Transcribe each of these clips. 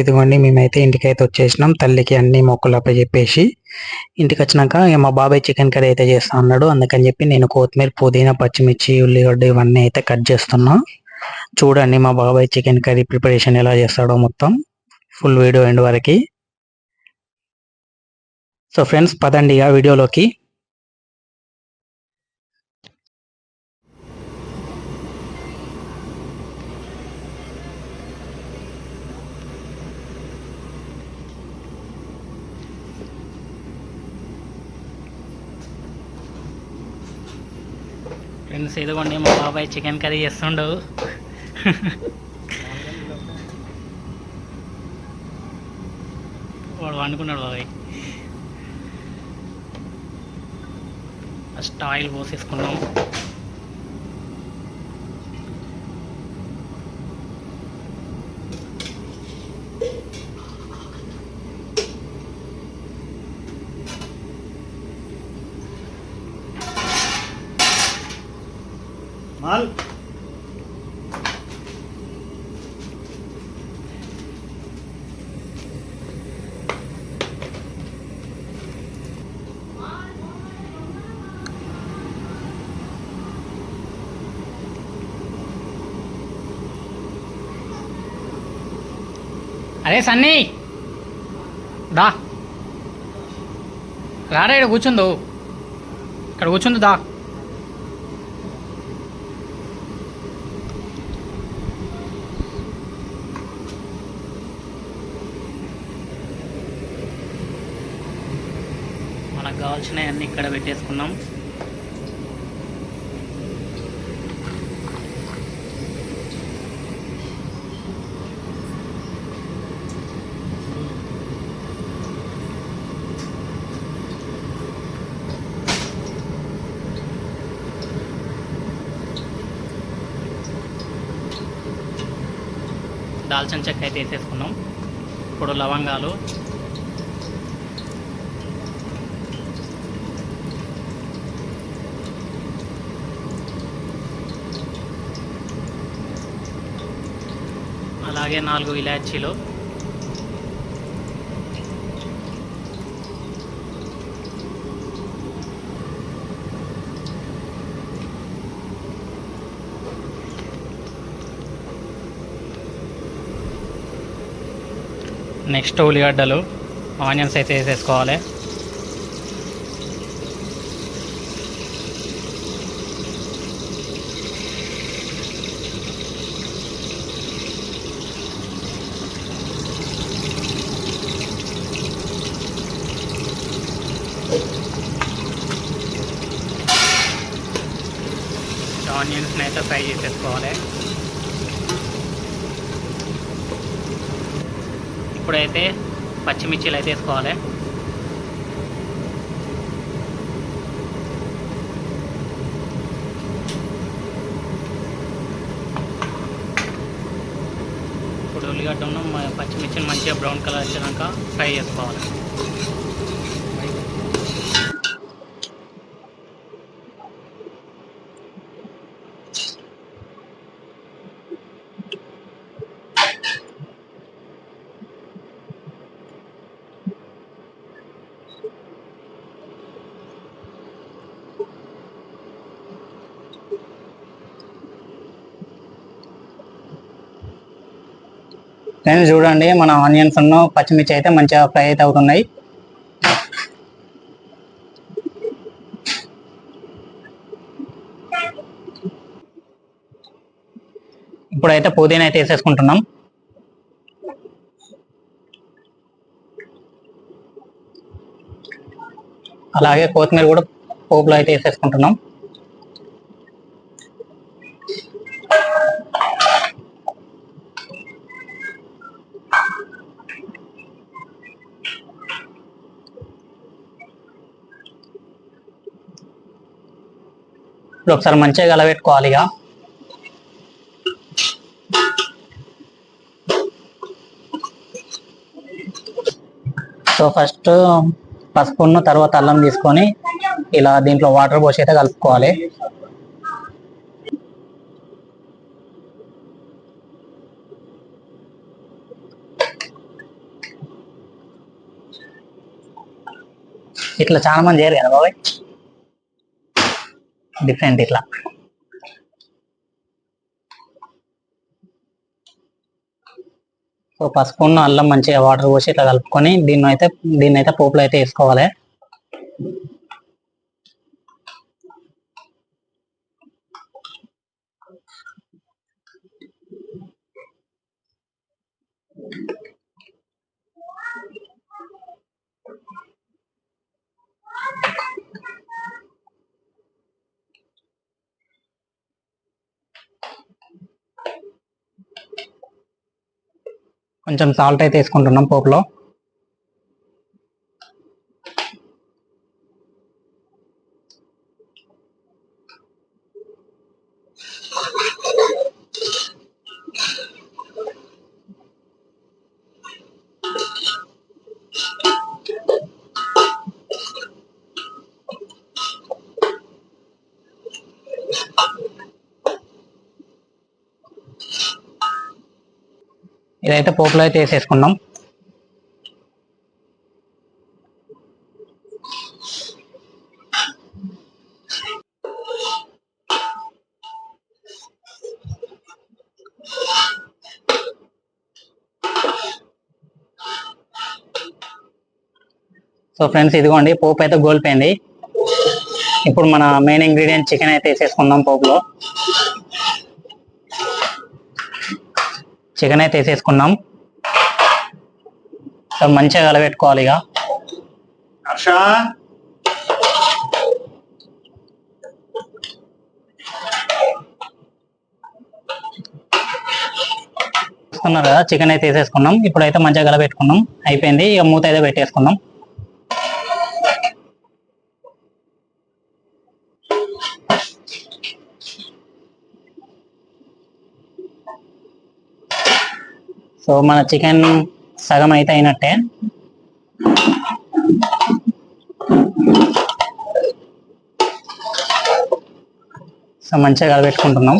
ఇదిగోండి మేమైతే ఇంటికైతే వచ్చేసినాం. తల్లికి అన్ని మొక్కలు చెప్పేసి ఇంటికి వచ్చినాక ఇక మా బాబాయ్ చికెన్ కర్రీ అయితే చేస్తా అన్నాడు అందుకని చెప్పి నేను కొత్తిమీర పుదీనా పచ్చిమిర్చి ఉల్లిగడ్డ ఇవన్నీ అయితే కట్ చేస్తున్నా. చూడండి మా బాబాయ్ చికెన్ కర్రీ ప్రిపరేషన్ ఎలా చేస్తాడో మొత్తం. ఫుల్ వీడియో ఎండ్ వరకు. సో ఫ్రెండ్స్ పదండి ఆ వీడియోలోకి. ఫ్రెండ్స్ ఇదిగోండి మా బాబాయ్ చికెన్ కర్రీ చేస్తుండు. వాడు వండుకున్నాడు బాబాయ్. First oil పోసేసుకున్నాం. మాల్ అరే సన్నీ. దా. రారా ఇక్కడ కూర్చుందో ఇక్కడ కూర్చుంది దా. మనకు కావాల్సినవన్నీ ఇక్కడ పెట్టేసుకున్నాం దాల్చిన చెక్క అయితే వేసేసుకున్నాం ఇప్పుడు లవంగాలు అలాగే నాలుగు ఇలాచీలు. నెక్స్ట్ ఉల్లిగడ్డలు ఆనియన్స్ అయితే వేసేసుకోవాలి. ఆనియన్స్ని అయితే ఫ్రై చేసేసుకోవాలి ఇప్పుడైతే పచ్చిమిర్చిలు అయితే వేసుకోవాలి. ఇప్పుడు ఉల్లిగడ్డను మ- పచ్చిమిర్చిని మంచిగా బ్రౌన్ కలర్ వచ్చాక ఫ్రై చేసుకోవాలి. ఫ్రెండ్స్ చూడండి మన ఆనియన్స్ ఉన్న పచ్చిమిర్చి అయితే మంచిగా ఫ్రై అయితే అవుతున్నాయి. ఇప్పుడైతే పుదీనా అయితే వేసేసుకుంటున్నాం. అలాగే కొత్తిమీర కూడా పోపులో అయితే వేసేసుకుంటున్నాం. ఇప్పుడు ఒకసారి మంచిగా కలబెట్టుకోవాలి ఇక. సో ఫస్ట్ పసుపును తర్వాత అల్లం తీసుకొని ఇలా దీంట్లో వాటర్ పోసి అయితే కలుపుకోవాలి. ఇట్లా చాలా మంది చేయరు కదా బాబాయ్? డిఫరెంట్ ఇట్లా. సో పసుపు అల్లం మంచిగా వాటర్ పోసి ఇట్లా కలుపుకొని దీన్ని అయితే దీన్ని అయితే పోపులో అయితే వేసుకోవాలి. కొంచెం సాల్ట్ అయితే వేసుకుంటున్నాం పోపులో. ఇదైతే పోపులో అయితే వేసేసుకున్నాం. సో ఫ్రెండ్స్ ఇదిగోండి పోపు అయితే గోల్పోయింది. ఇప్పుడు మన మెయిన్ ఇంగ్రీడియంట్ చికెన్ అయితే వేసేసుకుందాం పోపులో. చికెన్ అయితే వేసేసుకున్నాం. సో మంచిగా కలబెట్టుకోవాలి ఇక. చూస్తున్నారు కదా చికెన్ అయితే వేసేసుకున్నాం. ఇప్పుడైతే మంచిగా కలబెట్టుకున్నాం. అయిపోయింది. ఇక మూత అయితే పెట్టేసుకున్నాం. సో మన చికెన్ సగం అయితే అయినట్టే. సో మంచిగా కలబెట్టుకుంటున్నాం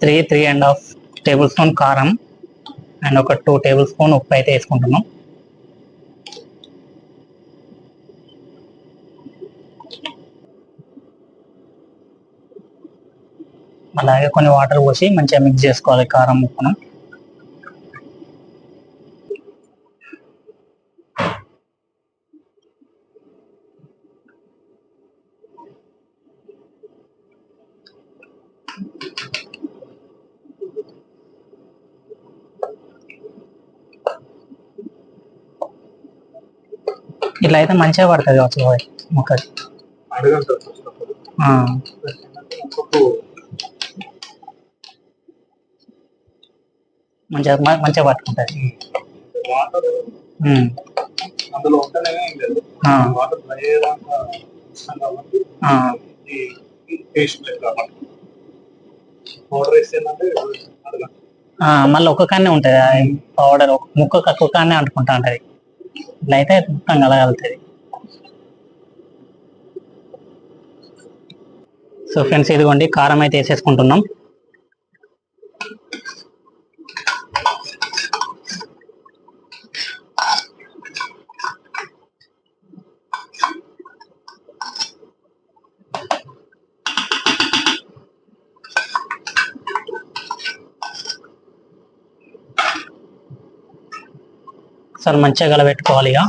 three three and half tablespoon కారం అండ్ ఒక టూ టేబుల్ స్పూన్ ఉప్పు అయితే వేసుకుంటున్నాం. అలాగే కొన్ని వాటర్ పోసి మంచిగా మిక్స్ చేసుకోవాలి. కారం ఉప్పును. ఇట్లా అయితే మంచిగా పడుతుంది కావచ్చు ముక్కకి అడగండి ఆ, మంచిగా మ- మంచిగా పట్టుకుంటుంది వాటర్ ఉమ్, అందులో ఉంటేనే ఏం లేదు ఆ, వాటర్ డ్రై అయ్యేదాకా ఇష్టం కాబట్టి ఆ, ఈ టేస్ట్ లేదు కాబట్టి పౌడర్ వేస్తే ఏంటంటే అడగండి. ఆ, మళ్ళీ ఒక్క కాన్నే ఉంటుంది. పౌడర్ ముక్కకు ఒక్క కాన్నే అంటుకుంటా ఉంటది. ఇట్లా అయితే మొత్తం కలగలుగుతుంది సో ఫ్రెండ్స్ ఇదిగోండి కారం అయితే వేసేసుకుంటున్నాం. సార్ మంచిగా కలబెట్టుకోవాలి ఇక.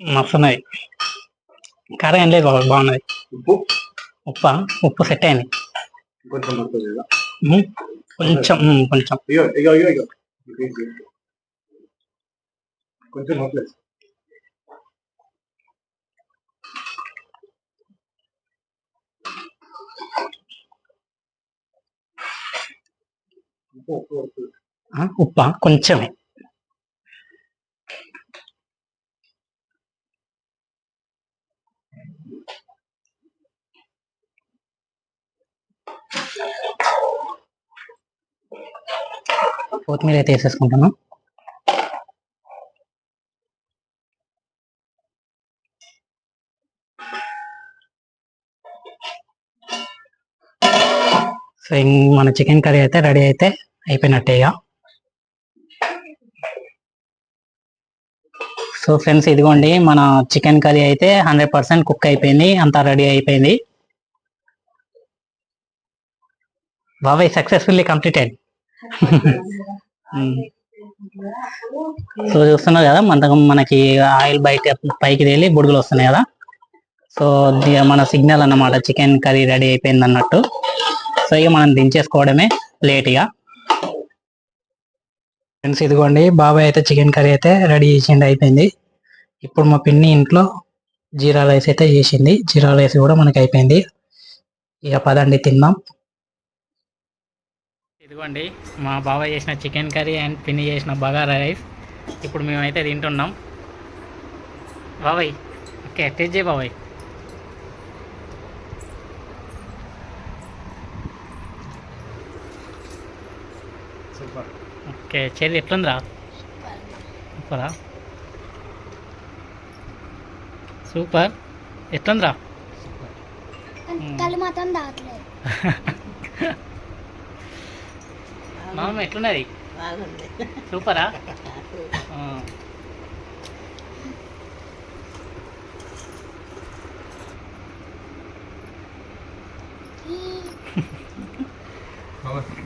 మస్తు ఉన్నది కారం ఏం లేదు బాగున్నది ఉప్పు? ఉప్ప? ఉప్పు సెట్ అయింది. కొంచెం కొంచెం. కొంచెం ఉప్ప? కొంచెమే. కొత్తిమీర అయితే వేసేసుకుంటాను. సో ఇంక మన చికెన్ కర్రీ అయితే రెడీ అయితే అయిపోయినట్టే ఇక సో ఫ్రెండ్స్ ఇదిగోండి మన చికెన్ కర్రీ అయితే హండ్రెడ్ పర్సెంట్ కుక్ అయిపోయింది అంతా రెడీ అయిపోయింది. బాబాయ్ సక్సెస్ఫుల్లీ కంప్లీటెడ్ సో చూస్తున్నారు కదా మన మనకి ఆయిల్ బయట పైకి తేలి బుడుగులు వస్తున్నాయి కదా. సో మన సిగ్నల్ అన్నమాట చికెన్ కర్రీ రెడీ అయిపోయింది అన్నట్టు. సో ఇక మనం దించేసుకోవడమే లేట్గా ఫ్రెండ్స్ ఇదిగోండి బాబాయ్ అయితే చికెన్ కర్రీ అయితే రెడీ చేసిండి అయిపోయింది. ఇప్పుడు మా పిన్ని ఇంట్లో జీరా రైస్ అయితే చేసింది. జీరా రైస్ కూడా మనకి అయిపోయింది. ఇక పదండి తిందాం. ఇదిగోండి మా బాబాయ్ చేసిన చికెన్ కర్రీ అండ్ పిన్ని చేసిన బగారా రైస్. ఇప్పుడు మేమైతే తింటున్నాం. బాబాయ్ ఓకే టేస్ట్ చేయి బాబాయ్. సూపర్. ఓకే చెల్లి ఎట్లుందిరా? సూపరా? సూపర్. ఎట్లుందిరా? కళ్ళు మాత్రం తాగట్లేదు మామ ఎట్లున్నది? సూపరా? ఆ.